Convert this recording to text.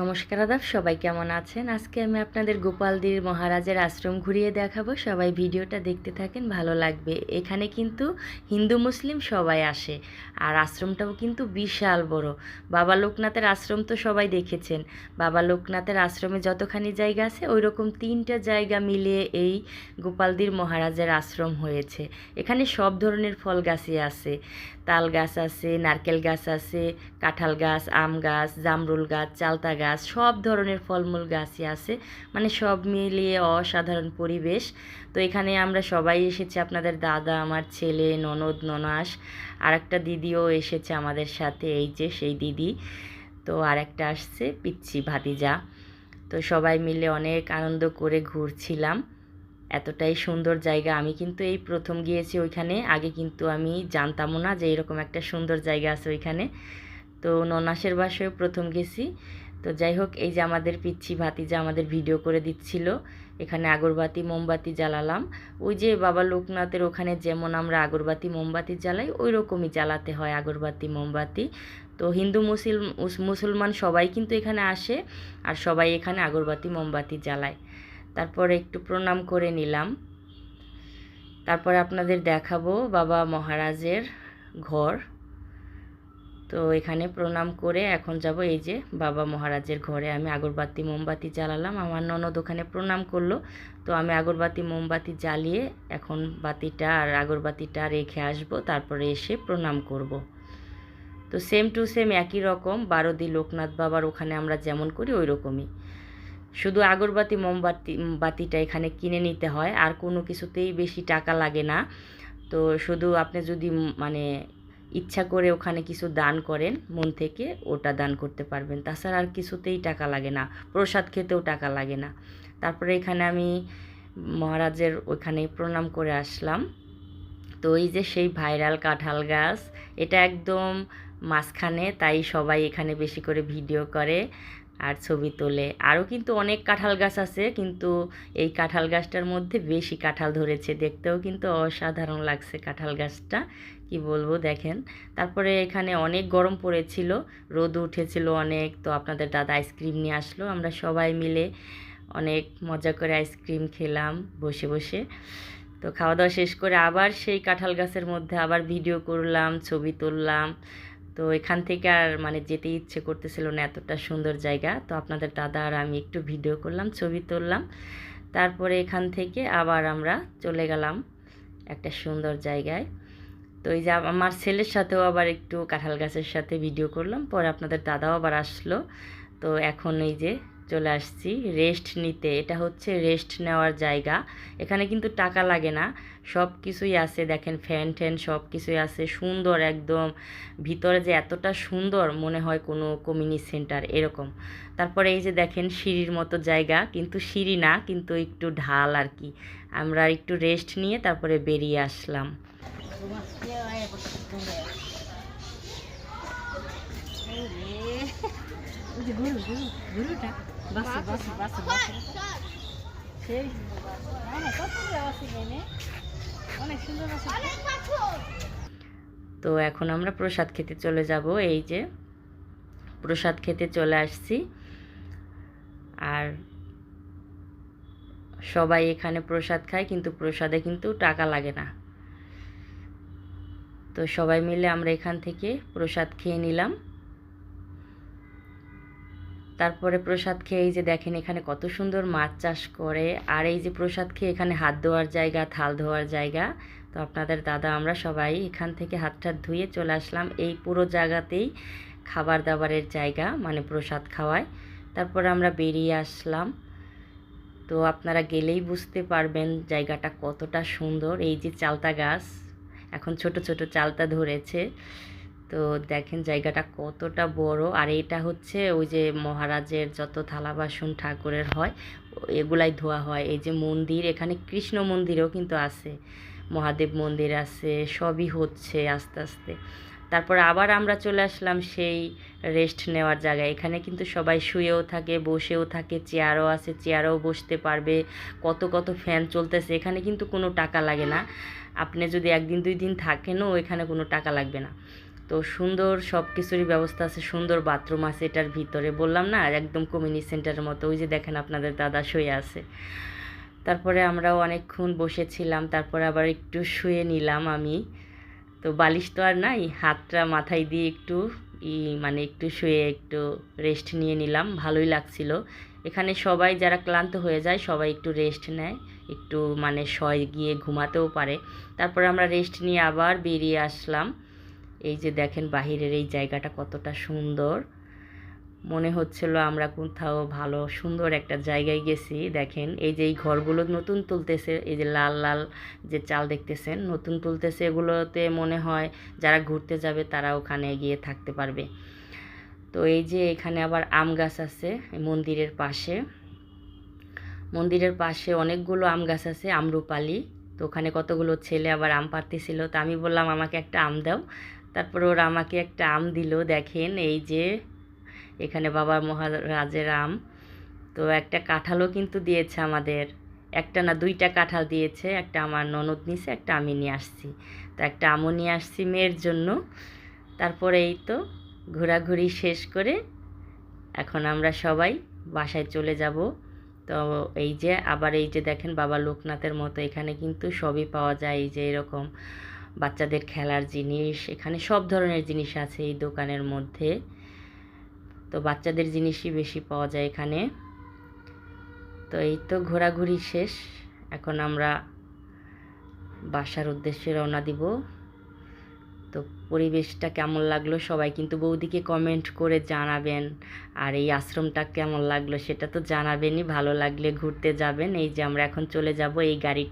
নমস্কার আদাব, সবাই কেমন আছেন? আজকে আমি আপনাদের গোপালদির মহারাজের আশ্রম ঘুরিয়ে দেখাবো। সবাই ভিডিওটা দেখতে থাকেন, ভালো লাগবে। এখানে কিন্তু হিন্দু, মুসলিম সবাই আসে। আর আশ্রমটাও কিন্তু বিশাল বড়। বাবা লোকনাথের আশ্রম তো সবাই দেখেছেন। বাবা লোকনাথের আশ্রমে যতখানি জায়গা আছে ওই রকম তিনটা জায়গা মিলিয়ে এই গোপালদির মহারাজের আশ্রম হয়েছে। এখানে সব ধরনের ফল গাছই আছে। তাল গাছ আছে, নারকেল গাছ আছে, কাঁঠাল গাছ, আম গাছ, জামরুল গাছ, চালতা গাছ সব ধরনের ফলমূল গাছই আছে। মানে সব মিলিয়ে অসাধারণ পরিবেশ। তো এখানে আমরা সবাই এসেছি আপনাদের দাদা, আমার ছেলে, ননদ, ননাস। আর একটা দিদিও এসেছে আমাদের সাথে, এই যে সেই দিদি। তো আর একটা আসছে, পিচ্ছি ভাতিজা। তো সবাই মিলে অনেক আনন্দ করে ঘুরছিলাম। এতটাই সুন্দর জায়গা। আমি কিন্তু এই প্রথম গিয়েছি ওইখানে। আগে কিন্তু আমি জানতামও না যে এরকম একটা সুন্দর জায়গা আছে ওইখানে। তো ননাসের বাসায় প্রথম গেছি। তো যাই হোক, এই যে আমাদের পিচ্ছি ভাতিজা আমাদের ভিডিও করে দিচ্ছিল, এখানে আগরবাতি, মোমবাতি জ্বালালাম। ওই যে বাবা লোকনাথের ওখানে যেমন আমরা আগরবাতি, মোমবাতি জ্বালাই, ওই রকমই জ্বালাতে হয় আগরবাতি, মোমবাতি। তো হিন্দু মুসলিম মুসলমান সবাই কিন্তু এখানে আসে, আর সবাই এখানে আগরবাতি, মোমবাতি জ্বালায়। তারপরে একটু প্রণাম করে নিলাম। তারপরে আপনাদের দেখাবো বাবা মহারাজের ঘর। তো এখানে প্রণাম করে এখন যাব এই যে বাবা মহারাজের ঘরে। আমি আগরবাতি মোমবাতি জ্বালালাম, আমার ননদ ওখানে প্রণাম করল। তো আমি আগরবাতি মোমবাতি জ্বালিয়ে এখন বাতিটা আর আগরবাতিটা রেখে আসব, তারপরে এসে প্রণাম করব। তো সেম টু সেম একই রকম বারোদি লোকনাথ বাবার ওখানে আমরা যেমন করি ওই রকমই। শুধু আগরবাতি মোমবাতি, বাতিটা এখানে কিনে নিতে হয়, আর কোনো কিছুতেই বেশি টাকা লাগে না। তো শুধু আপনি যদি মানে ইচ্ছা করে ওখানে কিছু দান করেন, মন থেকে ওটা দান করতে পারবেন। তাছাড়া আর কিছুতেই টাকা লাগে না, প্রসাদ খেতেও টাকা লাগে না। তারপরে এখানে আমি মহারাজের ওখানে প্রণাম করে আসলাম। তো এই যে সেই ভাইরাল কাঁঠাল গাছ, এটা একদম মাঝখানে, তাই সবাই এখানে বেশি করে ভিডিও করে। আর ছবি তোলে। আরও কিন্তু অনেক কাঁঠাল গাছ আছে, কিন্তু এই কাঁঠাল গাছটার মধ্যে বেশি কাঁঠাল ধরেছে। দেখতেও কিন্তু অসাধারণ লাগছে কাঁঠাল গাছটা, কি বলব দেখেন। তারপরে এখানে অনেক গরম পড়েছিল, রোদ উঠেছিল অনেক, তো আপনাদের দাদা আইসক্রিম নিয়ে আসলো। আমরা সবাই মিলে অনেক মজা করে আইসক্রিম খেলাম বসে বসে। তো খাওয়া দাওয়া শেষ করে আবার সেই কাঁঠাল গাছের মধ্যে আবার ভিডিও করলাম, ছবি তুললাম। তো এখান থেকে আর মানে যেতে ইচ্ছে করতেছিল না এতটা সুন্দর জায়গা। তো আপনাদের দাদা আর আমি একটু ভিডিও করলাম, ছবি তুললাম। তারপরে এখান থেকে আবার আমরা চলে গেলাম একটা সুন্দর জায়গায়। তো এই যে আমার ছেলের সাথেও আবার একটু কাঁঠাল গাছের সাথে ভিডিও করলাম। পরে আপনাদের দাদাও আবার আসলো। তো এখন এই যে চলে আসছি। রেস্ট নিতে। এটা হচ্ছে রেস্ট নেওয়ার জায়গা। এখানে কিন্তু টাকা লাগে না। সব কিছুই আছে, দেখেন ফ্যান ট্যান সব কিছুই আছে। সুন্দর একদম। ভিতরে যে এতটা সুন্দর মনে হয় কোনো কমিউনিটি সেন্টার এরকম। তারপরে এই যে দেখেন সিঁড়ির মতো জায়গা। কিন্তু সিঁড়ি না, কিন্তু একটু ঢাল আর কি। আমরা একটু রেস্ট নিয়ে তারপরে বেরিয়ে আসলাম। গরু গরু গরুটা বাসে বাসে বাসে বাসে সেই কত আছে এখানে অনেক সুন্দর তো এখন আমরা প্রসাদ খেতে চলে যাব এই যে প্রসাদ খেতে চলে আসছি। আর সবাই এখানে প্রসাদ খায় কিন্তু প্রসাদে কিন্তু টাকা লাগে না। তো সবাই মিলে আমরা এখান থেকে প্রসাদ খেয়ে নিলাম। তারপরে প্রসাদ খেয়ে এই যে দেখেন এখানে কত সুন্দর মাছ চাষ করে। আর এই যে প্রসাদ খেয়ে এখানে হাত ধোয়ার জায়গা, থাল ধোয়ার জায়গা। তো আপনাদের দাদা, আমরা সবাই এখান থেকে হাত টাত ধুয়ে চলে আসলাম এই পুরো জায়গাতেই খাবার দাবারের জায়গা মানে প্রসাদ খাওয়ায়। তারপরে আমরা বেরিয়ে আসলাম। তো আপনারা গেলেই বুঝতে পারবেন জায়গাটা কতটা সুন্দর। এই যে চালতা গাছ, এখন ছোট ছোট চালতা ধরেছে। তো দেখেন জায়গাটা কতটা বড়। আর এটা হচ্ছে ওই যে মহারাজের যত থালা বাসন ঠাকুরের হয়, এগুলাই ধোয়া হয়। এই যে মন্দির, এখানে কৃষ্ণ মন্দিরও কিন্তু আছে, মহাদেব মন্দির আছে, সবই হচ্ছে আস্তে আস্তে। তারপর আবার আমরা চলে আসলাম সেই রেস্ট নেওয়ার জায়গায়। এখানে কিন্তু সবাই শুয়েও থাকে, বসেও থাকে, চেয়ারও আছে, চেয়ারও বসতে পারবে। কত কত ফ্যান চলতেছে, এখানে কিন্তু কোনো টাকা লাগে না। আপনি যদি একদিন, দুই দিন থাকেনও এখানে কোনো টাকা লাগবে না। তো সুন্দর সব কিছুরই ব্যবস্থা আছে, সুন্দর বাথরুম আছে এটার ভিতরে। বললাম না, একদম কমিউনিটি সেন্টারের মতো। ওই যে দেখেন আপনাদের দাদা শুয়ে আছে। তারপরে আমরাও অনেকক্ষণ বসেছিলাম, তারপরে আবার একটু শুয়ে নিলাম আমি। তো বালিশ তো আর নাই, হাতটা মাথায় দিয়ে একটু ই মানে একটু শুয়ে একটু রেস্ট নিয়ে নিলাম, ভালোই লাগছিল। এখানে সবাই যারা ক্লান্ত হয়ে যায়, সবাই একটু রেস্ট নেয়, একটু মানে শয় গিয়ে ঘুমাতেও পারে। তারপরে আমরা রেস্ট নিয়ে আবার বেরিয়ে আসলাম। এই যে দেখেন বাহিরের এই জায়গাটা কতটা সুন্দর। মনে হচ্ছিল আমরা কোথাও ভালো, সুন্দর একটা জায়গায় গেছি। দেখেন এই যে এই ঘরগুলো নতুন তুলতেছে, এই যে লাল লাল যে চাল দেখতেছেন, নতুন তুলতেছে এগুলোতে মনে হয় যারা ঘুরতে যাবে তারা ওখানে গিয়ে থাকতে পারবে। তো এই যে এখানে আবার আম গাছ আছে মন্দিরের পাশে। মন্দিরের পাশে অনেকগুলো আম গাছ আছে, আমরুপালি। তো ওখানে কতগুলো ছেলে আবার আম পাড়তেছিল। তো আমি বললাম, আমাকে একটা আম দাও। তারপর ওরা আমাকে একটা আম দিল, দেখেন এই যে এখানে বাবা মহারাজের আম। তো একটা কাঁঠালও কিন্তু দিয়েছে আমাদের। একটা না দুইটা কাঁঠাল দিয়েছে, একটা আমার ননদ নিছে, একটা আমি নিয়ে আসছি। তো একটা আমও নিয়ে আসছি মেয়ের জন্য। তারপরে এই তো ঘোরাঘুরি শেষ করে এখন আমরা সবাই বাসায় চলে যাব। তো এই যে আবার এই যে দেখেন বাবা লোকনাথের মতো, এখানে কিন্তু সবই পাওয়া যায় এই যে এরকম। বাচ্চাদের খেলার জিনিস, এখানে সব ধরনের জিনিস আছে এই দোকানের মধ্যে। তো বাচ্চাদের জিনিসই বেশি পাওয়া যায় এখানে। তো এই তো ঘোরাঘুরি শেষ। এখন আমরা বাসার উদ্দেশ্যে রওনা দিব। তো পরিবেশটা কেমন লাগল? সবাই কিন্তু বৌদিকে কমেন্ট করে জানাবেন। আর এই আশ্রমটা কেমন লাগল সেটা তো জানাবেনই। ভালো লাগলে ঘুরতে যাবেন। এই যে আমরা এখন চলে যাব এই গাড়ি